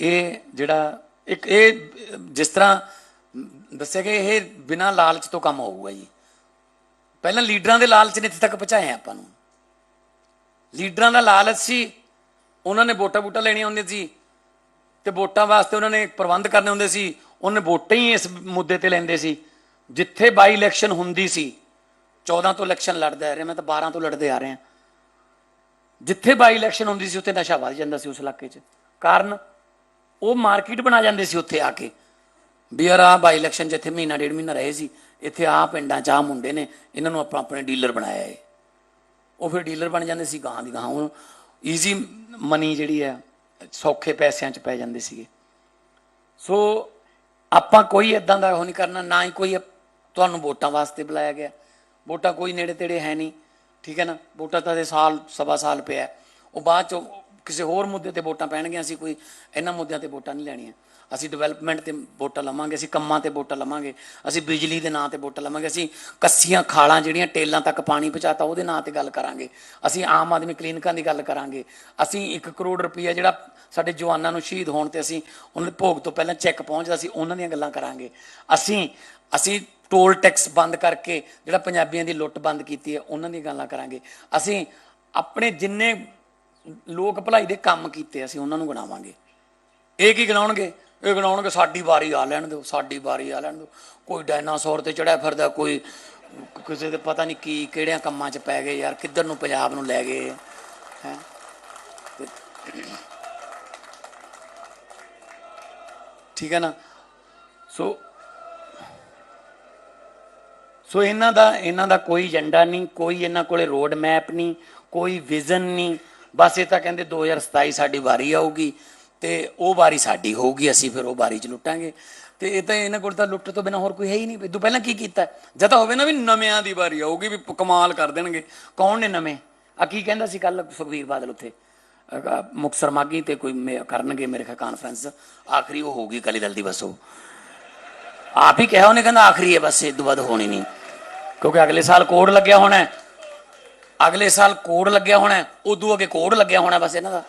ਇਹ ਜਿਹੜਾ ਇੱਕ ਇਹ ਜਿਸ ਤਰ੍ਹਾਂ ਦੱਸਿਆ ਕਿ ਇਹ ਬਿਨਾਂ ਲਾਲਚ ਤੋਂ ਕੰਮ ਹੋਊਗਾ ਜੀ। ਪਹਿਲਾਂ ਲੀਡਰਾਂ ਦੇ ਲਾਲਚ ਨੇ ਇੱਥੇ ਤੱਕ ਪਹੁੰਚਾਏ ਆਪਾਂ ਨੂੰ। ਲੀਡਰਾਂ ਦਾ ਲਾਲਚ ਸੀ, ਉਹਨਾਂ ਨੇ ਵੋਟਾਂ ਵੋਟਾਂ ਲੈਣੀਆਂ ਹੁੰਦੀਆਂ ਸੀ ਤੇ ਵੋਟਾਂ ਵਾਸਤੇ ਉਹਨਾਂ ਨੇ ਪ੍ਰਬੰਧ ਕਰਨੇ ਹੁੰਦੇ ਸੀ। ਉਹਨੇ ਵੋਟਾਂ ਹੀ ਇਸ ਮੁੱਦੇ ਤੇ ਲੈਂਦੇ ਸੀ। ਜਿੱਥੇ ਬਾਈ ਇਲੈਕਸ਼ਨ ਹੁੰਦੀ ਸੀ 14 ਤੋਂ ਇਲੈਕਸ਼ਨ ਲੜਦੇ ਆ ਰਹੇ, ਮੈਂ ਤਾਂ 12 ਤੋਂ ਲੜਦੇ ਆ ਰਹੇ। ਹਾਂ ਜਿੱਥੇ ਬਾਈ ਇਲੈਕਸ਼ਨ ਹੁੰਦੀ ਸੀ, ਉੱਥੇ ਨਸ਼ਾ ਵੱਧ ਜਾਂਦਾ ਸੀ ਉਸ ਇਲਾਕੇ 'ਚ। ਕਾਰਨ ਉਹ ਮਾਰਕੀਟ ਬਣਾ ਜਾਂਦੇ ਸੀ ਉੱਥੇ ਆ ਕੇ। ਵੀ ਯਾਰ ਆਹ ਬਾਈ ਇਲੈਕਸ਼ਨ ਜਿੱਥੇ ਮਹੀਨਾ, ਡੇਢ ਮਹੀਨਾ ਰਹੇ ਸੀ। ਇੱਥੇ ਆਹ ਪਿੰਡਾਂ 'ਚ ਆਹ ਮੁੰਡੇ ਨੇ, ਇਹਨਾਂ ਨੂੰ ਆਪਾਂ ਆਪਣੇ ਡੀਲਰ ਬਣਾਇਆ ਏ। ਉਹ ਫਿਰ ਡੀਲਰ ਬਣ ਜਾਂਦੇ ਸੀ ਗਾਂ ਦੀ ਗਾਂ ਉਹ ਈਜ਼ੀ ਮਨੀ ਜਿਹੜੀ ਹੈ, ਸੌਖੇ ਪੈਸਿਆਂ 'ਚ ਪੈ ਜਾਂਦੇ ਸੀਗੇ। ਸੋ ਆਪਾਂ ਕੋਈ ਇਦਾਂ ਦਾ ਉਹ ਨਹੀਂ ਕਰਨਾ, ਨਾ ਹੀ ਕੋਈ ਤੁਹਾਨੂੰ ਵੋਟਾਂ ਵਾਸਤੇ ਬੁਲਾਇਆ ਗਿਆ। ਵੋਟਾਂ ਕੋਈ ਨੇੜੇ ਤੇੜੇ ਹੈ ਨਹੀਂ। ਠੀਕ ਹੈ ਨਾ? ਵੋਟਾਂ ਤਾਂ ਦੇ ਸਾਲ, ਸਵਾ ਸਾਲ ਪਿਆ। ਉਹ ਬਾਅਦ ਚੋਂ ਕਿਸੇ ਹੋਰ ਮੁੱਦੇ ਤੇ ਵੋਟਾਂ ਪੈਣਗੀਆਂ, ਅਸੀਂ ਕੋਈ ਇਹਨਾਂ ਮੁੱਦਿਆਂ ਤੇ ਵੋਟਾਂ ਨਹੀਂ ਲੈਣੀਆਂ। ਅਸੀਂ ਡਿਵੈਲਪਮੈਂਟ ਤੇ ਵੋਟਾਂ ਲਵਾਂਗੇ, ਅਸੀਂ ਕੰਮਾਂ ਤੇ ਵੋਟਾਂ ਲਵਾਂਗੇ, ਅਸੀਂ ਬਿਜਲੀ ਦੇ ਨਾਂ ਤੇ ਵੋਟਾਂ ਲਵਾਂਗੇ, ਅਸੀਂ ਕੱਸੀਆਂ, ਖਾਲਾਂ ਜਿਹੜੀਆਂ ਟੇਲਾਂ ਤੱਕ ਪਾਣੀ ਪਹੁੰਚਾਤਾ ਉਹਦੇ ਨਾਂ ਤੇ ਗੱਲ ਕਰਾਂਗੇ। ਅਸੀਂ ਆਮ ਆਦਮੀ ਕਲੀਨਿਕਾਂ ਦੀ ਗੱਲ ਕਰਾਂਗੇ। ਅਸੀਂ 1 ਕਰੋੜ ਰੁਪਈਆ ਜਿਹੜਾ ਸਾਡੇ ਜਵਾਨਾਂ ਨੂੰ ਸ਼ਹੀਦ ਹੋਣ ਤੇ ਅਸੀਂ ਉਹਨਾਂ ਦੇ ਭੋਗ ਤੋਂ ਪਹਿਲਾਂ ਚੈੱਕ ਪਹੁੰਚਦਾ ਸੀ, ਉਹਨਾਂ ਦੀਆਂ ਗੱਲਾਂ ਕਰਾਂਗੇ। ਅਸੀਂ ਅਸੀਂ ਟੋਲ ਟੈਕਸ ਬੰਦ ਕਰਕੇ ਜਿਹੜਾ ਪੰਜਾਬੀਆਂ ਦੀ ਲੁੱਟ ਬੰਦ ਕੀਤੀ ਹੈ, ਉਹਨਾਂ ਦੀ ਗੱਲਾਂ ਕਰਾਂਗੇ। ਅਸੀਂ ਆਪਣੇ ਜਿੰਨੇ ਲੋਕ ਭਲਾਈ ਦੇ ਕੰਮ ਕੀਤੇ ਅਸੀਂ, ਉਹਨਾਂ ਨੂੰ ਗਣਾਵਾਂਗੇ। ਇਹ ਕੀ ਗਿਣਾਉਣਗੇ? ਇਹ ਗਣਾਉਣਗੇ ਸਾਡੀ ਵਾਰੀ ਆ ਲੈਣ ਦਿਓ, ਸਾਡੀ ਵਾਰੀ ਆ ਲੈਣ ਦਿਓ। ਕੋਈ ਡਾਇਨਾਸੌਰ ਤੇ ਚੜਿਆ ਫਿਰਦਾ, ਕੋਈ ਕਿਸੇ ਦੇ ਪਤਾ ਨਹੀਂ ਕੀ, ਕਿਹੜਿਆਂ ਕੰਮਾਂ 'ਚ ਪੈ ਗਏ ਯਾਰ, ਕਿੱਧਰ ਨੂੰ ਪੰਜਾਬ ਨੂੰ ਲੈ ਗਏ। ਹੈ? ਠੀਕ ਹੈ ਨਾ? ਸੋ ਸੋ ਇਹਨਾਂ ਦਾ ਇਹਨਾਂ ਦਾ ਕੋਈ ਏਜੰਡਾ ਨਹੀਂ, ਕੋਈ ਇਹਨਾਂ ਕੋਲੇ ਰੋਡ ਮੈਪ ਨਹੀਂ, ਕੋਈ ਵਿਜ਼ਨ ਨਹੀਂ ਬਸ ਇਹ ਤਾਂ ਕਹਿੰਦੇ 2027 ਸਾਡੀ ਵਾਰੀ ਆਊਗੀ ਤੇ ਉਹ ਵਾਰੀ ਸਾਡੀ ਹੋਊਗੀ, ਅਸੀਂ ਫਿਰ ਉਹ ਵਾਰੀ ਚ ਲੁੱਟਾਂਗੇ। ਤੇ ਇਹ ਤਾਂ ਇਹਨਾਂ ਕੋਲ ਤਾਂ ਲੁੱਟ ਤੋਂ ਬਿਨਾ ਹੋਰ ਕੋਈ ਹੈ ਹੀ ਨਹੀਂ। ਇਦੋਂ ਪਹਿਲਾਂ ਕੀ ਕੀਤਾ? ਜਦ ਤਾਂ ਹੋਵੇ ਨਾ ਵੀ ਨਵਿਆਂ ਦੀ ਵਾਰੀ ਆਊਗੀ ਵੀ ਪ- ਕਮਾਲ ਕਰ ਦੇਣਗੇ। ਕੌਣ ਨੇ ਨਵੇਂ? ਆ ਕੀ ਕਹਿੰਦਾ ਸੀ ਕੱਲ ਸੁਖਵੀਰ ਬਾਦਲ ਉੱਥੇ? ਅਹ ਮੁਕਤਸਰ ਮਾਗੀ ਤੇ ਕੋਈ ਮੇ- ਕਰਨਗੇ ਮੇਰੇ ਖਿਆਲ ਕਾਨਫਰੰਸ ਆਖਰੀ ਉਹ ਹੋਊਗੀ ਅਕਾਲੀ ਦਲ ਦੀ ਬਸ ਉਹ। ਆਪ ਹੀ ਕਿਹਾ ਉਹਨੇ, ਕਹਿੰਦਾ ਆਖਰੀ ਹੈ ਬਸ, ਇਹ ਤੋਂ ਬਾਅਦ ਹੋਣੀ ਨਹੀਂ। ਕਿਉਂਕਿ ਅਗਲੇ ਸਾਲ ਕੋਡ ਲੱਗਿਆ ਹੋਣਾ ਅਗਲੇ ਸਾਲ ਕੋੜ ਲੱਗਿਆ ਹੋਣਾ, ਉਦੋਂ ਅੱਗੇ ਕੋਡ ਲੱਗਿਆ ਹੋਣਾ ਬਸ ਇਹਨਾਂ ਦਾ।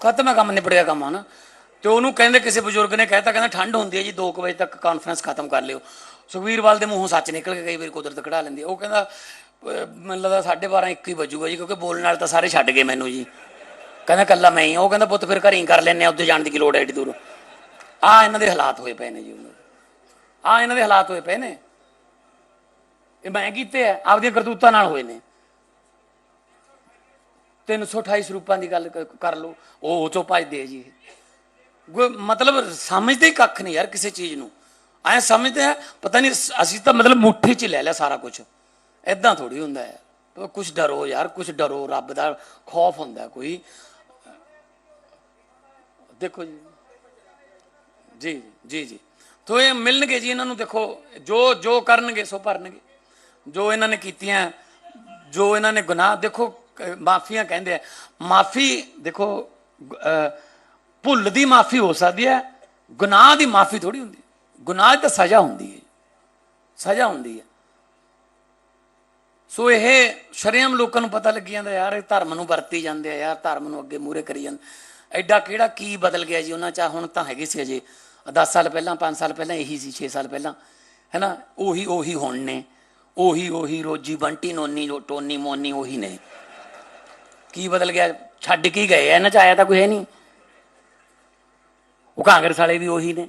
ਖਤਮ ਹੈ ਕੰਮ, ਨਿਬੜਿਆ ਕੰਮ ਹਨਾ ਤੇ ਉਹਨੂੰ ਕਹਿੰਦੇ ਕਿਸੇ ਬਜ਼ੁਰਗ ਨੇ ਕਹਿਤਾ, ਕਹਿੰਦਾ ਠੰਡ ਹੁੰਦੀ ਹੈ ਜੀ 2 ਵਜੇ ਤੱਕ ਕਾਨਫਰੰਸ ਖਤਮ ਕਰ ਲਿਓ। ਸੁਖਵੀਰਵਾਲ ਦੇ ਮੂੰਹੋਂ ਸੱਚ ਨਿਕਲ ਕੇ ਕਈ ਵਾਰੀ ਕੁਦਰਤ ਕਢਾ ਲੈਂਦੀ ਉਹ ਕਹਿੰਦਾ, ਅਹ, ਮੈਨੂੰ ਲੱਗਦਾ 12:30 1 ਹੀ ਵੱਜੂਗਾ ਜੀ, ਕਿਉਂਕਿ ਬੋਲਣ ਨਾਲ ਤਾਂ ਸਾਰੇ ਛੱਡ ਗਏ ਮੈਨੂੰ ਜੀ। ਕਹਿੰਦਾ ਕੱਲਾ ਮੈਂ ਹੀ ਉਹ ਕਹਿੰਦਾ, ਪੁੱਤ ਫਿਰ ਘਰੇ ਹੀ ਕਰ ਲੈਨੇ ਆ ਉੱਥੇ ਜਾਣ ਦੀ ਕੀ ਲੋੜ ਹੈ ਏਡੀ ਦੂਰ। ਆ ਇਹਨਾਂ ਦੇ ਹਾਲਾਤ ਹੋਏ ਪਏ ਨੇ ਜੀ ਆ ਇਹਨਾਂ ਦੇ ਹਾਲਾਤ ਹੋਏ ਪਏ ਨੇ। ਇਹ ਮੈਂ ਕੀਤੇ ਆ, ਆਪਦੀਆਂ ਕਰਤੂਤਾਂ ਨਾਲ ਹੋਏ ਨੇ। 328 ਰੂਪਾਂ ਦੀ ਗੱਲ ਕਰ ਲਓ, ਉਹ ਉਹ ਚੋਂ ਭਜਦੇ ਆ ਜੀ ਮਤਲਬ ਸਮਝਦੇ ਕੱਖ ਨਹੀਂ ਯਾਰ ਕਿਸੇ ਚੀਜ਼ ਨੂੰ। ਐ ਸਮਝਦੇ ਆ, ਪਤਾ ਨਹੀਂ ਅਸੀਂ ਤਾਂ ਮਤਲਬ ਮੁੱਠੀ 'ਚ ਲੈ ਲਿਆ ਸਾਰਾ ਕੁਝ ਐਦਾਂ ਥੋੜੀ ਹੁੰਦਾ ਹੈ। ਕੁਝ ਡਰੋ ਯਾਰ ਕੁਝ ਡਰੋ, ਰੱਬ ਦਾ ਖੌਫ ਹੁੰਦਾ ਕੋਈ। ਦੇਖੋ ਜੀ। ਜੀ ਜੀ ਜੀ। ਤੋ ਇਹ ਮਿਲਣਗੇ ਜੀ ਇਹਨਾਂ ਨੂੰ, ਦੇਖੋ, ਜੋ ਜੋ ਕਰਨਗੇ, ਸੋ ਭਰਨਗੇ। ਜੋ ਇਹਨਾਂ ਨੇ ਕੀਤੀਆਂ, ਜੋ ਇਹਨਾਂ ਨੇ ਗੁਨਾਹ, ਦੇਖੋ ਮਾਫੀਆਂ ਕਹਿੰਦੇ ਆ। ਮਾਫੀ, ਦੇਖੋ ਭੁੱਲ ਦੀ ਮਾਫੀ ਹੋ ਸਕਦੀ ਹੈ, ਗੁਨਾਹ ਦੀ ਮਾਫੀ ਥੋੜੀ ਹੁੰਦੀ ਗੁਨਾਹ ਤਾਂ ਸਜ਼ਾ ਹੁੰਦੀ ਹੈ। ਸਜ਼ਾ ਹੁੰਦੀ ਹੈ। ਸੋ ਇਹ ਸ਼ਰੇਆਮ ਲੋਕਾਂ ਨੂੰ ਪਤਾ ਲੱਗੀ ਜਾਂਦਾ ਯਾਰ, ਇਹ ਧਰਮ ਨੂੰ ਵਰਤੀ ਜਾਂਦੇ ਆ, ਯਾਰ, ਧਰਮ ਨੂੰ ਅੱਗੇ ਮੂਰੇ ਕਰੀ ਜਾਂਦੇ। ਐਡਾ ਕਿਹੜਾ ਕੀ ਬਦਲ ਗਿਆ ਜੀ? ਉਹਨਾਂ ਚ ਹੁਣ ਤਾਂ ਹੈਗੇ ਸੀ ਅਜੇ। 10 ਸਾਲ ਪਹਿਲਾਂ 5 ਸਾਲ ਪਹਿਲਾਂ ਇਹੀ ਸੀ 6 ਸਾਲ ਪਹਿਲਾਂ। ਹੈਨਾ? ਉਹੀ ਉਹੀ ਹੁਣ ਨੇ। ਉਹੀ ਉਹੀ ਰੋਜੀ ਬੰਟੀ ਨੋਨੀ ਜੋ ਟੋਨੀ ਮੋਨੀ ਉਹੀ ਨੇ। ਕੀ ਬਦਲ ਗਿਆ? ਛੱਡ ਕੇ ਗਏ। ਇਹਨਾਂ ਚ ਆਇਆ ਤਾਂ ਕੋਈ ਹੈ ਨਹੀਂ। ਉਹ ਕਾਂਗਰਸ ਵਾਲੇ ਵੀ ਉਹੀ ਨੇ।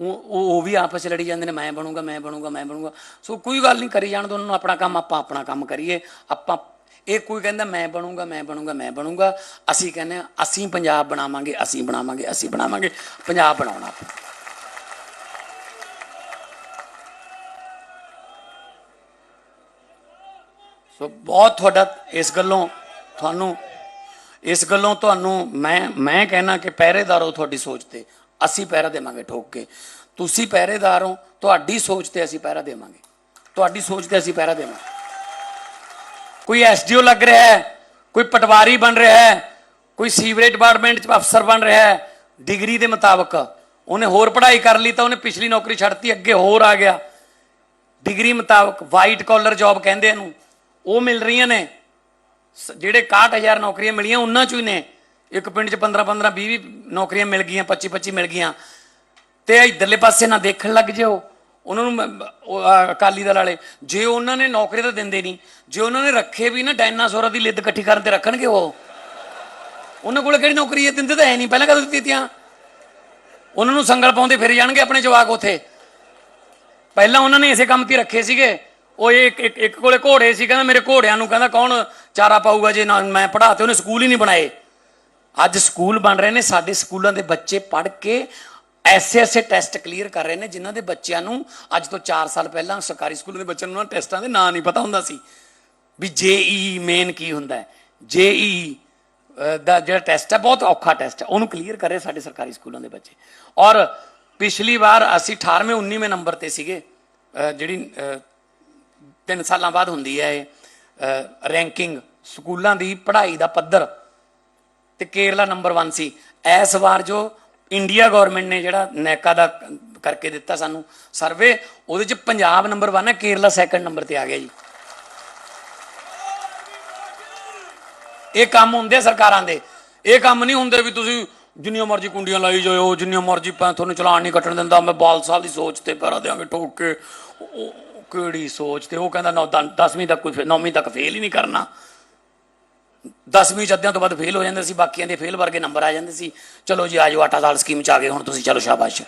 ਉਹ ਉਹ ਵੀ ਆਪਸ 'ਚ ਲੜੀ ਜਾਂਦੇ ਨੇ। ਮੈਂ ਬਣੂੰਗਾ ਮੈਂ ਬਣੂੰਗਾ ਮੈਂ ਬਣੂੰਗਾ। ਸੋ ਕੋਈ ਗੱਲ ਨਹੀਂ ਕਰੀ ਜਾਣ ਦੋ। ਉਹਨਾਂ ਨੂੰ ਆਪਣਾ ਕੰਮ ਆਪਾਂ ਆਪਣਾ ਕੰਮ ਕਰੀਏ। ਆਪਾਂ ਇਹ ਕੋਈ ਕਹਿੰਦਾ ਮੈਂ ਬਣੂੰਗਾ ਮੈਂ ਬਣੂੰਗਾ ਮੈਂ ਬਣੂੰਗਾ। ਅਸੀਂ ਕਹਿੰਦੇ ਹਾਂ, ਅਸੀਂ ਪੰਜਾਬ ਬਣਾਵਾਂਗੇ ਅਸੀਂ ਬਣਾਵਾਂਗੇ ਅਸੀਂ ਬਣਾਵਾਂਗੇ। ਪੰਜਾਬ ਬਣਾਉਣਾ। ਸੋ ਬਹੁਤ ਤੁਹਾਡਾ ਇਸ ਗੱਲੋਂ ਤੁਹਾਨੂੰ, ਇਸ ਗੱਲੋਂ ਤੁਹਾਨੂੰ ਮੈਂ ਮੈਂ ਕਹਿਣਾ ਕਿ ਪਹਿਰੇਦਾਰੋ ਤੁਹਾਡੀ ਸੋਚ ਤੇ। ਅਸੀਂ ਪਹਿਰਾ ਦੇਵਾਂਗੇ ਠੋਕ ਕੇ। ਤੁਸੀਂ ਪਹਿਰੇਦਾਰ ਹੋ, ਤੁਹਾਡੀ ਸੋਚ ਤੇ ਅਸੀਂ ਪਹਿਰਾ ਦੇਵਾਂਗੇ। ਤੁਹਾਡੀ ਸੋਚ ਤੇ ਅਸੀਂ ਪਹਿਰਾ ਦੇਵਾਂਗੇ। ਕੋਈ ਐਸਡੀਓ ਲੱਗ ਰਿਹਾ ਹੈ, ਕੋਈ ਪਟਵਾਰੀ ਬਣ ਰਿਹਾ ਹੈ, ਕੋਈ ਸੀਵਰੇਜ ਡਿਪਾਰਟਮੈਂਟ ਚ ਅਫਸਰ ਬਣ ਰਿਹਾ ਹੈ, ਡਿਗਰੀ ਦੇ ਮੁਤਾਬਕ ਉਹਨੇ ਹੋਰ ਪੜ੍ਹਾਈ ਕਰ ਲਈ ਤਾਂ ਉਹਨੇ ਪਿਛਲੀ ਨੌਕਰੀ ਛੱਡਤੀ, ਅੱਗੇ ਹੋਰ ਆ ਗਿਆ। ਡਿਗਰੀ ਮੁਤਾਬਕ ਵਾਈਟ ਕਾਲਰ ਜੌਬ ਕਹਿੰਦੇ ਇਹਨੂੰ। ਉਹ ਮਿਲ ਰਹੀਆਂ ਨੇ। ਸ- ਜਿਹੜੇ 61000 ਨੌਕਰੀਆਂ ਮਿਲੀਆਂ, ਉਹਨਾਂ ਚੋਂ ਹੀ ਨੇ। ਇੱਕ ਪਿੰਡ 'ਚ 15 15 20 20 ਨੌਕਰੀਆਂ ਮਿਲ ਗਈਆਂ 25 25 ਮਿਲ ਗਈਆਂ। ਤੇ ਇਧਰਲੇ ਪਾਸੇ ਨਾ ਦੇਖਣ ਲੱਗ ਜਿਓ। ਉਹਨਾਂ ਨੂੰ ਅਕਾਲੀ ਦਲ ਵਾਲੇ, ਜੇ ਉਹਨਾਂ ਨੇ ਨੌਕਰੀ ਤਾਂ ਦਿੰਦੇ ਨਹੀਂ, ਜੇ ਉਹਨਾਂ ਨੇ ਰੱਖੇ ਵੀ ਨਾ ਡਾਇਨਾਸੌਰਾਂ ਦੀ ਲਿੱਦ ਇਕੱਠੀ ਕਰਨ ਤੇ ਰੱਖਣਗੇ ਉਹ। ਉਹਨਾਂ ਕੋਲ ਕਿਹੜੀ ਨੌਕਰੀ ਹੈ? ਦਿੰਦੇ ਤਾਂ ਹੈ ਨਹੀਂ। ਪਹਿਲਾਂ ਕਦੋਂ ਤੀਆਂ? ਉਹਨਾਂ ਨੂੰ ਸੰਗਲ ਪਾਉਂਦੇ ਫਿਰ ਜਾਣਗੇ ਆਪਣੇ ਜਵਾਕ ਉੱਥੇ। ਪਹਿਲਾਂ ਉਹਨਾਂ ਨੇ ਇਸੇ ਕੰਮ ਤੇ ਰੱਖੇ ਸੀਗੇ। ਉਹ ਇੱਕ ਇੱਕ- ਇੱਕ ਕੋਲੇ ਘੋੜੇ ਸੀ, ਕਹਿੰਦਾ ਮੇਰੇ ਘੋੜਿਆਂ ਨੂੰ ਕਹਿੰਦਾ ਕੌਣ ਚਾਰਾ ਪਾਊਗਾ ਜੇ ਨਾ ਮੈਂ ਪੜ੍ਹਾ ਤੇ ਉਹਨੇ ਸਕੂਲ ਹੀ ਨਹੀਂ ਬਣਾਏ। ਅੱਜ ਸਕੂਲ ਬਣ ਰਹੇ ਨੇ, ਸਾਡੇ ਸਕੂਲਾਂ ਦੇ ਬੱਚੇ ਪੜ੍ਹ ਕੇ ਐਸੇ ਐਸੇ ਟੈਸਟ ਕਲੀਅਰ ਕਰ ਰਹੇ ਨੇ, ਜਿਨ੍ਹਾਂ ਦੇ ਬੱਚਿਆਂ ਨੂੰ ਅੱਜ ਤੋਂ 4 ਸਾਲ ਪਹਿਲਾਂ ਸਰਕਾਰੀ ਸਕੂਲਾਂ ਦੇ ਬੱਚਿਆਂ ਨੂੰ ਉਹਨਾਂ ਟੈਸਟਾਂ ਦੇ ਨਾਂ ਨਹੀਂ ਪਤਾ ਹੁੰਦਾ ਸੀ। ਵੀ ਜੇਈ ਮੇਨ ਕੀ ਹੁੰਦਾ ਹੈ? ਜੇਈ ਦਾ ਜਿਹੜਾ ਟੈਸਟ ਹੈ, ਬਹੁਤ ਔਖਾ ਟੈਸਟ ਹੈ, ਉਹਨੂੰ ਕਲੀਅਰ ਕਰੇ ਸਾਡੇ ਸਰਕਾਰੀ ਸਕੂਲਾਂ ਦੇ ਬੱਚੇ। ਔਰ ਪਿਛਲੀ ਵਾਰ ਅਸੀਂ 18ਵੇਂ 19ਵੇਂ ਨੰਬਰ ਤੇ ਸੀਗੇ ਜਿਹੜੀ ਤਿੰਨ ਸਾਲਾਂ ਬਾਅਦ ਹੁੰਦੀ ਹੈ ਇਹ ਰੈਂਕਿੰਗ ਸਕੂਲਾਂ ਦੀ ਪੜ੍ਹਾਈ ਦਾ ਪੱਧਰ ਤੇ ਕੇਰਲਾ ਨੰਬਰ 1 ਸੀ। ਇਸ ਵਾਰ ਜੋ ਇੰਡੀਆ ਗਵਰਨਮੈਂਟ ਨੇ ਜਿਹੜਾ ਨੈਕਾ ਦਾ ਕਰਕੇ ਦਿੱਤਾ ਸਾਨੂੰ ਸਰਵੇ ਉਹਦੇ ਚ ਪੰਜਾਬ ਨੰਬਰ 1 ਹੈ, ਕੇਰਲਾ ਸੈਕੰਡ ਨੰਬਰ ਤੇ ਆ ਗਿਆ ਜੀ। ਇਹ ਕੰਮ ਹੁੰਦੇ ਸਰਕਾਰਾਂ ਦੇ। ਇਹ ਕੰਮ ਨਹੀਂ ਹੁੰਦੇ ਵੀ ਤੁਸੀਂ ਜਿੰਨੀਆਂ ਮਰਜ਼ੀ ਕੁੰਡੀਆਂ ਲਾਈ ਜਾਓ ਜਿੰਨੀਆਂ ਮਰਜ਼ੀ ਤੁਹਾਨੂੰ ਚਲਾਨ ਨਹੀਂ ਕੱਟਣ ਦਿੰਦਾ, ਮੈਂ ਬਾਲ ਸਾਹਿਬ ਦੀ ਸੋਚ ਤੇ ਪੈਰਾ ਦੇਾਂਗੇ ਠੋਕ ਕੇ। ਕਿਹੜੀ ਸੋਚ ਤੇ ਉਹ ਕਹਿੰਦਾ 10ਵੀਂ ਤੱਕ ਕੋਈ 9ਵੀਂ ਤੱਕ ਫੇਲ ਹੀ ਨਹੀਂ ਕਰਨਾ। 10ਵੀਂ ਜੱਦਿਆਂ ਤੋਂ ਬਾਅਦ ਫੇਲ ਹੋ ਜਾਂਦੇ ਸੀ, ਬਾਕੀਆਂ ਦੇ ਫੇਲ ਵਰਗੇ ਨੰਬਰ ਆ ਜਾਂਦੇ ਸੀ। ਚਲੋ ਜੀ ਆਜੋ ਆਟਾ ਦਾਲ ਸਕੀਮ ਚ ਆ ਗਏ, ਹੁਣ ਤੁਸੀਂ ਚਲੋ ਸ਼ਾਬਾਸ਼।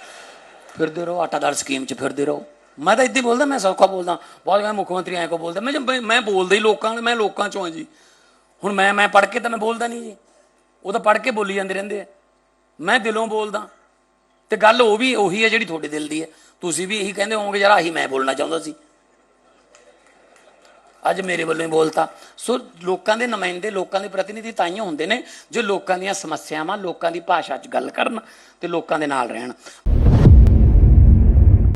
ਫਿਰਦੇ ਰਹੋ, ਆਟਾ ਦਾਲ ਸਕੀਮ ਚ ਫਿਰਦੇ ਰਹੋ। ਮੈਂ ਤਾਂ ਇੱਦਾਂ ਹੀ ਬੋਲਦਾ, ਮੈਂ ਸੌਖਾ ਬੋਲਦਾ। ਬਹੁਤ ਮੈਂ ਮੁੱਖ ਮੰਤਰੀ ਐਂ ਕੋ ਬੋਲਦਾ, ਮੈਂ ਮੈਂ ਬੋਲਦਾ ਹੀ ਲੋਕਾਂ ਮੈਂ ਲੋਕਾਂ ਚੋਂ ਹਾਂ ਜੀ। ਹੁਣ ਮੈਂ ਮੈਂ ਪੜ੍ਹ ਕੇ ਤਾਂ ਮੈਂ ਬੋਲਦਾ ਨਹੀਂ ਜੀ। ਉਹ ਤਾਂ ਪੜ੍ਹ ਕੇ ਬੋਲੀ ਜਾਂਦੇ ਰਹਿੰਦੇ ਆ। ਮੈਂ ਦਿਲੋਂ ਬੋਲਦਾ। ਤੇ ਗੱਲ ਉਹ ਵੀ ਉਹੀ ਹੈ ਜਿਹੜੀ ਤੁਹਾਡੇ ਦਿਲ ਦੀ ਹੈ। ਤੁਸੀਂ ਵੀ ਇਹੀ ਕਹਿੰਦੇ ਹੋਵੋਗੇ, ਯਾਰ ਆਹੀ ਮੈਂ ਬੋਲਣਾ ਚਾਹੁੰਦਾ ਸੀ। ਅੱਜ ਮੇਰੇ ਵੱਲੋਂ ਹੀ ਬੋਲਤਾ। ਸੋ ਲੋਕਾਂ ਦੇ ਨੁਮਾਇੰਦੇ, ਲੋਕਾਂ ਦੇ ਪ੍ਰਤੀਨਿਧੀ ਤਾਈਓ ਹੁੰਦੇ ਨੇ, ਜੋ ਲੋਕਾਂ ਦੀਆਂ ਸਮੱਸਿਆਵਾਂ, ਲੋਕਾਂ ਦੀ ਭਾਸ਼ਾ 'ਚ ਗੱਲ ਕਰਨ ਤੇ ਲੋਕਾਂ ਦੇ ਨਾਲ ਰਹਿਣ।